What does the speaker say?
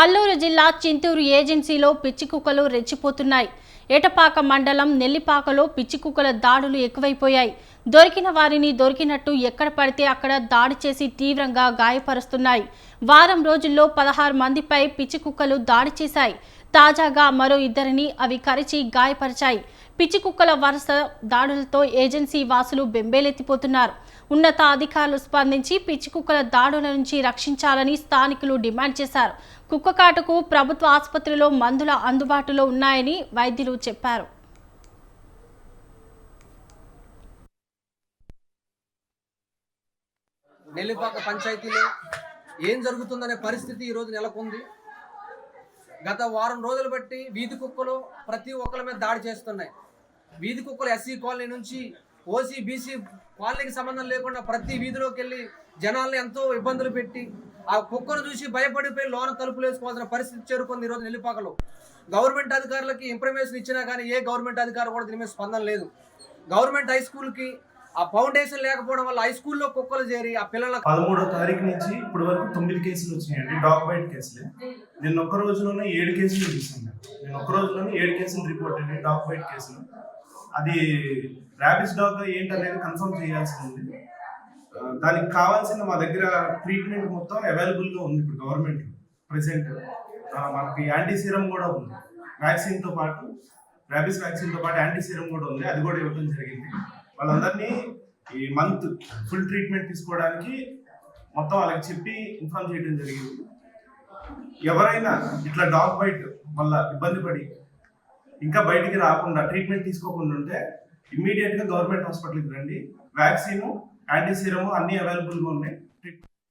అల్లూరు జిల్లా చింతూరు ఏజెన్సీలో పిచ్చి కుక్కలు రెచ్చిపోతున్నాయి. ఏటపాక మండలం నెల్లిపాకలో పిచ్చి కుక్కల దాడులు ఎక్కువైపోయాయి. దొరికిన వారిని దొరికినట్టు ఎక్కడ పడితే అక్కడ దాడి చేసి తీవ్రంగా గాయపరుస్తున్నాయి. వారం రోజుల్లో పదహారు మందిపై పిచ్చి కుక్కలు దాడి చేశాయి. తాజాగా మరో ఇద్దరిని అవి కరిచి గాయపరిచాయి. పిచ్చి కుక్కల వరుస దాడులతో ఏజెన్సీ వాసులు బెంబేలెత్తిపోతున్నారు. ఉన్నత అధికారులు స్పందించి పిచ్చి కుక్కల దాడుల నుంచి రక్షించాలని స్థానికులు డిమాండ్ చేశారు. కుక్క కాటుకు ప్రభుత్వ ఆసుపత్రిలో మందుల అందుబాటులో ఉన్నాయని వైద్యులు చెప్పారు. నెల్లిపాక పంచాయతీలో ఏం జరుగుతుందనే పరిస్థితి ఈరోజు నెలకొంది. గత వారం రోజులు బట్టి వీధి కుక్కలు ప్రతి ఒక్కరి మీద దాడి చేస్తున్నాయి. వీధి కుక్కలు ఎస్సీ కాలనీ నుంచి ఓసీ బీసీ కాలనీకి సంబంధం లేకుండా ప్రతి వీధిలోకి వెళ్ళి జనాల్ని ఎంతో ఇబ్బందులు పెట్టి ఆ కుక్కను చూసి భయపడిపోయి లోన తలుపులు వేసుకోవాల్సిన పరిస్థితి చేరుకుంది ఈరోజు నెల్లిపాకలో. గవర్నమెంట్ అధికారులకి ఇన్ఫర్మేషన్ ఇచ్చినా కానీ ఏ గవర్నమెంట్ అధికారులు కూడా దీని మీద స్పందన లేదు. గవర్నమెంట్ హై స్కూల్కి ఆ ఫౌండేషన్ లేకపోవడం వల్ల హై స్కూల్లో కుక్కలు చేరి ఆ పిల్లల పదమూడో తారీఖు నుంచి ఇప్పటి వరకు తొమ్మిది కేసులు వచ్చినాయండి డాగ్ బైట్ కేసులు. నిన్న ఒక్క రోజులోనే ఏడు కేసులు చూసాను నేను ఒక్క రోజులోనే ఏడు కేసులు రిపోర్ట్ అయినాయి డాగ్ బైట్ కేసులు. అది ర్యాబిస్ డాగ్ ఏంటనేది కన్ఫర్మ్ చేయాల్సి ఉంది దానికి కావాల్సిన మా దగ్గర ట్రీట్మెంట్ మొత్తం అవైలబుల్గా ఉంది ఇప్పుడు గవర్నమెంట్ ప్రెసెంట్ మనకి యాంటీ సీరం కూడా ఉంది. వ్యాక్సిన్తో పాటు ర్యాబిస్ వ్యాక్సిన్తో పాటు యాంటీ సీరం కూడా ఉంది. అది కూడా ఇవ్వడం జరిగింది. వాళ్ళందరినీ ఈ మంత్ ఫుల్ ట్రీట్మెంట్ తీసుకోవడానికి మొత్తం వాళ్ళకి చెప్పి ఇన్ఫార్మ్ చేయడం జరిగింది. ఎవరైనా ఇట్లా డాగ్ బైట్ వల్ల ఇబ్బంది పడి ఇంకా బయటికి రాకుండా ట్రీట్మెంట్ తీసుకోకుండా ఉంటే ఇమ్మీడియట్గా గవర్నమెంట్ హాస్పిటల్కి రండి. వ్యాక్సిన్ యాంటీసీరము అన్నీ అవైలబుల్గా ఉన్నాయి.